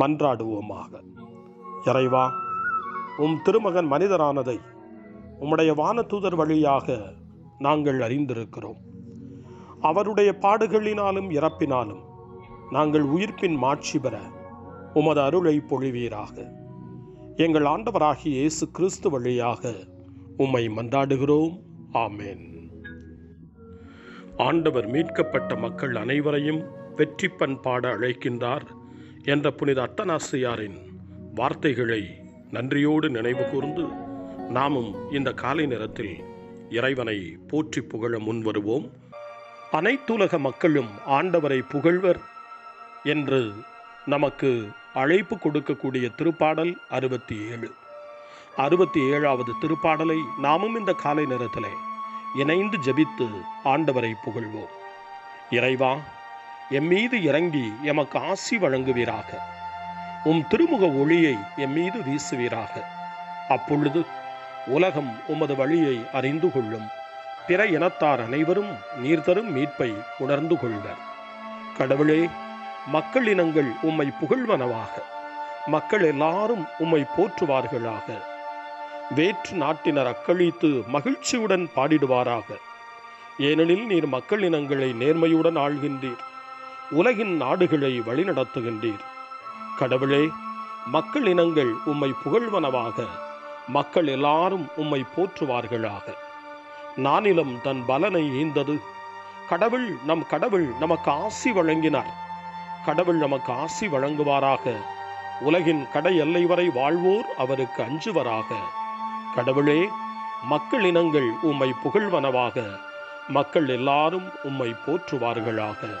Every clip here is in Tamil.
மன்றாடுவோமாக. இறைவா உம் திருமகன் மனிதரானதை உம்முடைய வானதூதர் வழியாக நாங்கள் அறிந்திருக்கிறோம். அவருடைய பாடுகளினாலும் இறப்பினாலும் நாங்கள் உயிர்ப்பின் மாட்சி பெற உமது அருளை பொழிவீராக. எங்கள் ஆண்டவராகிய இயேசு கிறிஸ்து வழியாக உம்மை மன்றாடுகிறோம். ஆமேன். ஆண்டவர் மீட்கப்பட்ட மக்கள் அனைவரையும் வெற்றி பண்பாட அழைக்கின்றார். என்ற புனித அத்தனாசியாரின் வார்த்தைகளை நன்றியோடு நினைவு கூர்ந்து நாமும் இந்த காலை நேரத்தில் இறைவனை போற்றி புகழ முன்வருவோம். அனைத்துலக மக்களும் ஆண்டவரை புகழ்வர் என்று நமக்கு அழைப்பு கொடுக்கக்கூடிய திருப்பாடல் அறுபத்தி ஏழு அறுபத்தி ஏழாவது திருப்பாடலை நாமும் இந்த காலை நேரத்தில் இணைந்து ஜபித்து ஆண்டவரை புகழ்வோம். இறைவா எம் மீது இறங்கி எமக்கு ஆசி வழங்குவீராக. உம் திருமுக ஒளியை எம் மீது வீசுவீராக. அப்பொழுது உலகம் உமது வழியை அறிந்து கொள்ளும். பிற இனத்தார் அனைவரும் நீர் தரும் மீட்பை உணர்ந்து கொள்வர். கடவுளே மக்கள் இனங்கள் உம்மை புகழ்வனவாக. மக்கள் எல்லாரும் உம்மை போற்றுவார்களாக. வேற்று நாட்டினர் அக்களித்து மகிழ்ச்சியுடன் பாடிடுவாராக. ஏனெனில் நீர் மக்கள் இனங்களை நேர்மையுடன் ஆள்கின்றீர். உலகின் நாடுகளை வழிநடத்துகின்றீர். கடவுளே மக்கள் இனங்கள் உம்மை புகழ்வனவாக மக்கள் எல்லாரும் உம்மை போற்றுவார்களாக. நானிலம் தன் பலனை ஈந்தது. கடவுள் நம் கடவுள் நமக்கு ஆசி வழங்கினார். கடவுள் நமக்கு ஆசி வழங்குவாராக. உலகின் கடை எல்லை வரை வாழ்வோர் அவருக்கு அஞ்சுவராக. கடவுளே மக்கள் இனங்கள் உம்மை புகழ்வனவாக மக்கள் எல்லாரும் உம்மை போற்றுவார்களாக.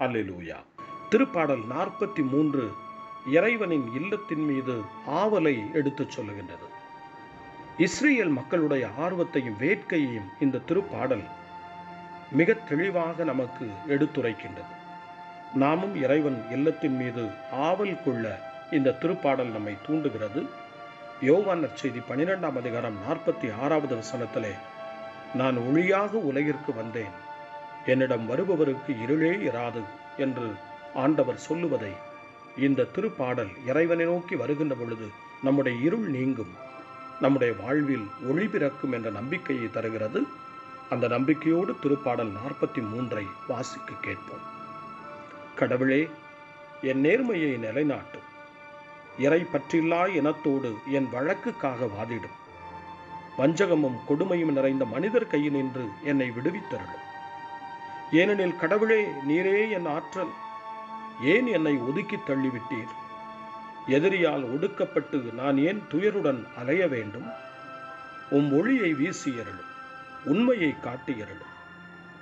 அல்லேலூயா. திருப்பாடல் நாற்பத்தி மூன்று இறைவனின் இல்லத்தின் மீது ஆவலை எடுத்துச் சொல்லுகின்றது. இஸ்ரேல் மக்களுடைய ஆர்வத்தையும் வேட்கையையும் இந்த திருப்பாடல் மிக தெளிவாக நமக்கு எடுத்துரைக்கின்றது. நாமும் இறைவன் இல்லத்தின் மீது ஆவல் கொள்ள இந்த திருப்பாடல் நம்மை தூண்டுகிறது. யோவான் நற்செய்தி பனிரெண்டாம் அதிகாரம் நாற்பத்தி ஆறாவது வசனத்திலே நான் ஒளியாக உலகிற்கு வந்தேன். என்னிடம் வருபவருக்கு இருளே இராது என்று ஆண்டவர் சொல்லுவதை இந்த திருப்பாடல் இறைவனை நோக்கி வருகின்ற பொழுது நம்முடைய இருள் நீங்கும் நம்முடைய வாழ்வில் ஒளி பிறக்கும் என்ற நம்பிக்கையை தருகிறது. அந்த நம்பிக்கையோடு திருப்பாடல் நாற்பத்தி மூன்றை வாசிக்க கேட்போம். கடவுளே என் நேர்மையை நிலைநாட்டும் இறை பற்றில்லா இனத்தோடு என் வழக்குக்காக வாதிடும். வஞ்சகமும் கொடுமையும் நிறைந்த மனிதர் கையில் நின்று என்னை விடுவித்தருளும். ஏனெனில் கடவுளே நீரே என் ஆற்றல். ஏன் என்னை ஒதுக்கி தள்ளிவிட்டீர்? எதிரியால் ஒடுக்கப்பட்டு நான் ஏன் துயருடன் அலைய வேண்டும்? உம் ஒளியை வீசியருளும் உண்மையை காட்டியருளும்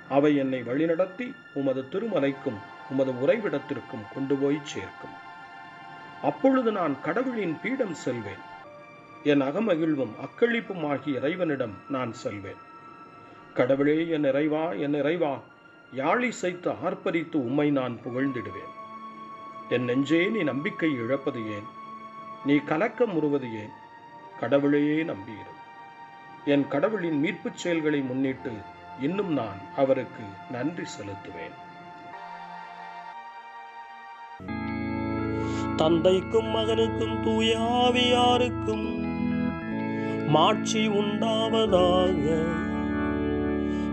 அவை என்னை வழிநடத்தி உமது திருமலைக்கும் உமது உறைவிடத்திற்கும் கொண்டு போய் சேர்க்கும். அப்பொழுது நான் கடவுளின் பீடம் செல்வேன். என் அகமகிழ்வும் அக்களிப்பும் ஆகிய இறைவனிடம் நான் செல்வேன். கடவுளே என் இறைவா என் இறைவா யாழிசைத்து ஆர்ப்பரித்து உம்மை நான் புகழ்ந்திடுவேன். என் நெஞ்சே நீ நம்பிக்கை இழப்பது ஏன்? நீ கலக்கம் உருவது ஏன்? கடவுளையே நம்பியிரு என் கடவுளின் மீட்புச் செயல்களை முன்னிட்டு இன்னும் நான் அவருக்கு நன்றி செலுத்துவேன். தந்தைக்கும் மகனுக்கும் தூயாவியாருக்கும் மாட்சி உண்டாவதாக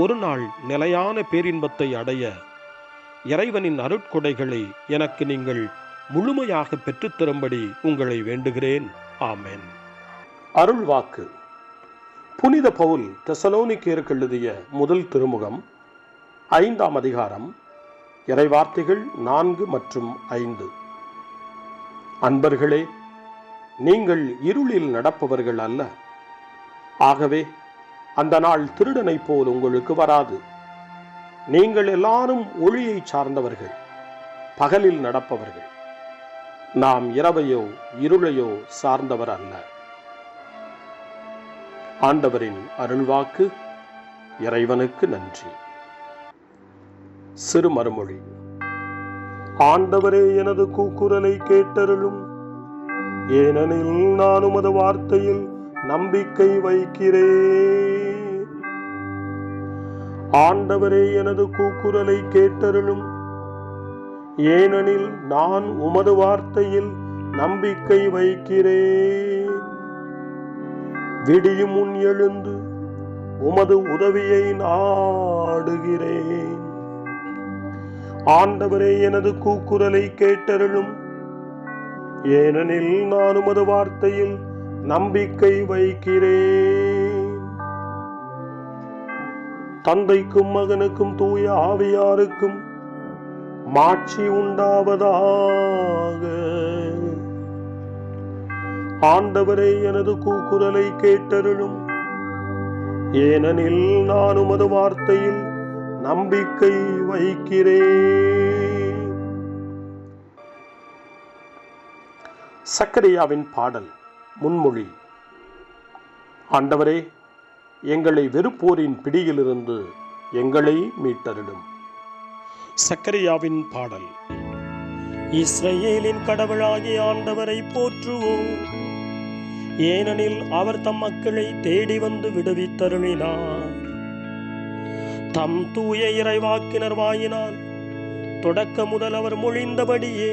ஒரு நாள் நிலையான பேரின்பத்தை அடைய இறைவனின் அருட்கொடைகளை எனக்கு நீங்கள் முழுமையாக பெற்றுத்தரும்படி உங்களை வேண்டுகிறேன். ஆமேன். அருள் வாக்கு. புனித பவுல் தெசலோனிக்கேருக்கு எழுதிய முதல் திருமுகம் ஐந்தாம் அதிகாரம் இறைவார்த்தைகள் நான்கு மற்றும் ஐந்து. அன்பர்களே நீங்கள் இருளில் நடப்பவர்கள் அல்ல. ஆகவே அந்த நாள் திருடனை போல் உங்களுக்கு வராது. நீங்கள் எல்லாரும் ஒளியை சார்ந்தவர்கள் பகலில் நடப்பவர்கள். நாம் இரவையோ இருளையோ சார்ந்தவர் அல்ல. ஆண்டவரின் அருள்வாக்கு இறைவனுக்கு நன்றி. சிறு மறுமொழி ஆண்டவரே எனது கூக்குரலை கேட்டருளும். ஏனெனில் நான் உமது வார்த்தையில் நம்பிக்கை வைக்கிறேன். ஆண்டவரே எனது கூக்குரலை கேட்டருளும். ஏனெனில் நான் உமது வார்த்தையில் நம்பிக்கை வைக்கிறேன். விடியும் முன் எழுந்து உமது உதவியை நாடுகிறேன். ஆண்டவரே எனது கூக்குரலை கேட்டருளும். ஏனெனில் நான் உமது வார்த்தையில் நம்பிக்கை வைக்கிறேன். தந்தைக்கும் மகனுக்கும் தூய ஆவியாருக்கும் மாட்சி உண்டாவதாக. ஆண்டவரே எனது கூக்குரலை கேட்டருளும். ஏனெனில் நான் உமது வார்த்தையில் நம்பிக்கை வைக்கிறேன். சக்கரையாவின் பாடல். முன்மொழி. ஆண்டவரே எங்களை வெறுப்போரின் பிடியிலிருந்து எங்களை மீட்டரிடும் சக்கரையாவின் பாடல். இஸ்ரேலின் கடவுளாகிய ஆண்டவரை போற்றுவோம். ஏனெனில் அவர் தம் மக்களை தேடி வந்து விடுவித்தருளினார். தம் தூய இறைவாக்கினர் வாயினால் தொடக்க முதல் அவர் மொழிந்தபடியே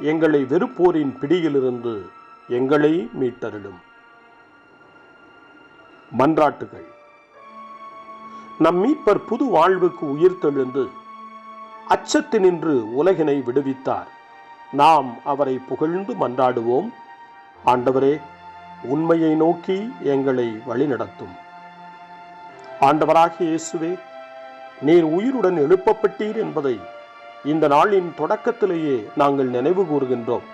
எங்களை வெறுப்போரின் பிடியிலிருந்து எங்களை மீட்டருளும். மன்றாட்டுகள். நம் மீட்பர் புது வாழ்வுக்கு உயிர்த்தெழுந்து அச்சத்தினின்று உலகினை விடுவித்தார். நாம் அவரை புகழ்ந்து மன்றாடுவோம். ஆண்டவரே உண்மையை நோக்கி எங்களை வழிநடத்தும். ஆண்டவராகிய இயேசுவே நீர் உயிருடன் எழுப்பப்பட்டீர் என்பதை இந்த நாளின் தொடக்கத்திலேயே நாங்கள் நினைவு கூறுகின்றோம்.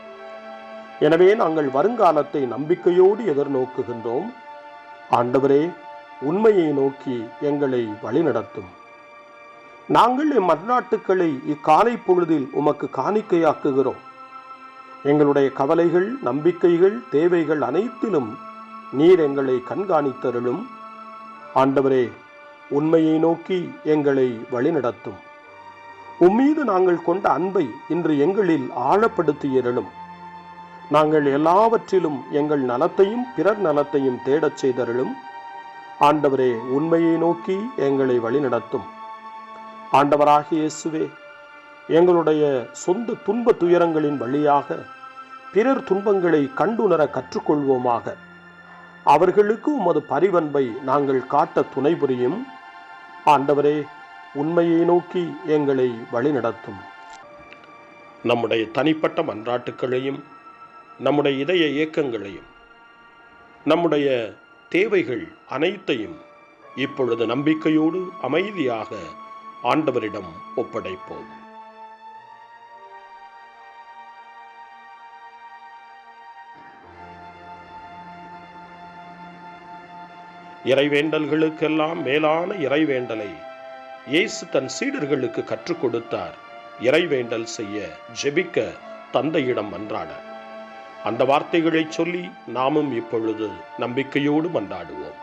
எனவே நாங்கள் வருங்காலத்தை நம்பிக்கையோடு எதிர்நோக்குகின்றோம். ஆண்டவரே உண்மையை நோக்கி எங்களை வழிநடத்தும். நாங்கள் எம்மர்நாட்டுக்களை இக்காலை பொழுதில் உமக்கு காணிக்கையாக்குகிறோம். எங்களுடைய கவலைகள் நம்பிக்கைகள் தேவைகள் அனைத்திலும் நீர் எங்களை கண்காணித்தருளும். ஆண்டவரே உண்மையை நோக்கி எங்களை வழிநடத்தும். உம்மீது நாங்கள் கொண்ட அன்பை இன்று எங்களில் ஆழப்படுத்தியருளும் நாங்கள் எல்லாவற்றிலும் எங்கள் நலத்தையும் பிறர் நலத்தையும் தேடச் செய்தருளும். ஆண்டவரே உண்மையை நோக்கி எங்களை வழிநடத்தும். ஆண்டவராக இயேசுவே எங்களுடைய சொந்த துன்ப துயரங்களின் வழியாக பிறர் துன்பங்களை கண்டுணர கற்றுக்கொள்வோமாக. அவர்களுக்கு உமது பரிவன்பை நாங்கள் காட்ட துணை புரியும். ஆண்டவரே உண்மையை நோக்கி எங்களை வழிநடத்தும். நம்முடைய தனிப்பட்ட மன்றாட்டுக்களையும் நம்முடைய இதய இயக்கங்களையும் நம்முடைய தேவைகள் அனைத்தையும் இப்பொழுது நம்பிக்கையோடு அமைதியாக ஆண்டவரிடம் ஒப்படைப்போம். இறைவேண்டல்களுக்கெல்லாம் மேலான இறைவேண்டலை இயேசு தன் சீடர்களுக்கு கற்றுக் கொடுத்தார். இறைவேண்டல் செய்ய ஜெபிக்க தந்தையிடம் மன்றாட அந்த வார்த்தைகளை சொல்லி நாமும் இப்பொழுது நம்பிக்கையோடு மன்றாடுவோம்.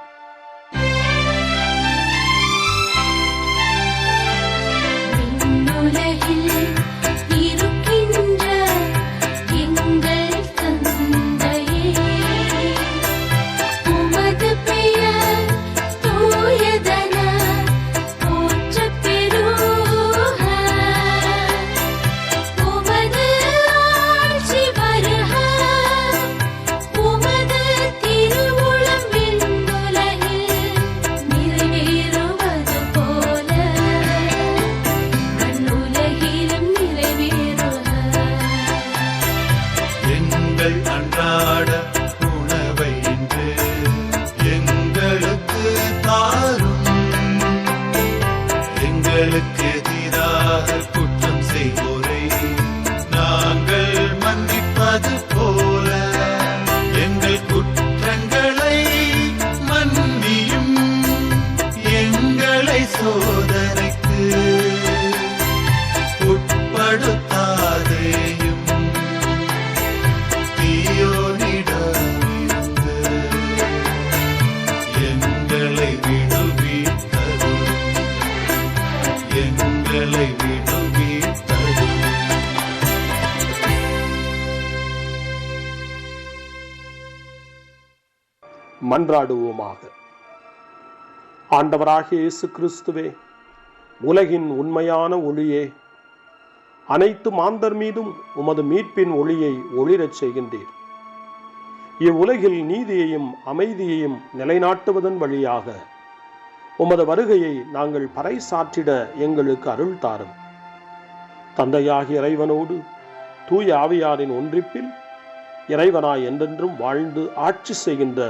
மன்றாடுவோமாக. ஆண்டவராகிய இயேசு கிறிஸ்துவே உலகின் உண்மையான ஒளியே அனைத்து மாந்தர் மீதும் உமது மீட்பின் ஒளியை ஒளிரச் செய்கின்றீர். இவ்வுலகில் நீதியையும் அமைதியையும் நிலைநாட்டுவதன் வழியாக உமது வருகையை நாங்கள் பறைசாற்றிட எங்களுக்கு அருள் தாரும். தந்தையாகிய இறைவனோடு தூய ஆவியாரின் ஒன்றிப்பில் இறைவனாய் என்றென்றும் வாழ்ந்து ஆட்சி செய்கின்ற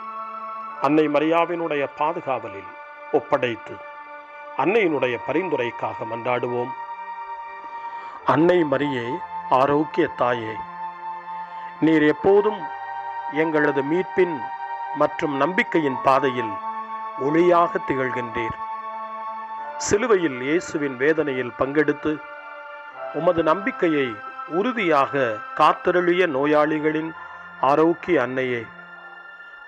அன்னை மரியாவினுடைய பாதுகாவலில் ஒப்படைத்து அன்னையினுடைய பரிந்துரைக்காக மன்றாடுவோம். அன்னை மரியே ஆரோக்கிய தாயே நீர் எப்போதும் எங்களது மீட்பின் மற்றும் நம்பிக்கையின் பாதையில் ஒளியாக திகழ்கின்றீர். சிலுவையில் இயேசுவின் வேதனையில் பங்கெடுத்து உமது நம்பிக்கையை உறுதியாக காத்தருளிய நோயாளிகளின் ஆரோக்கிய அன்னையே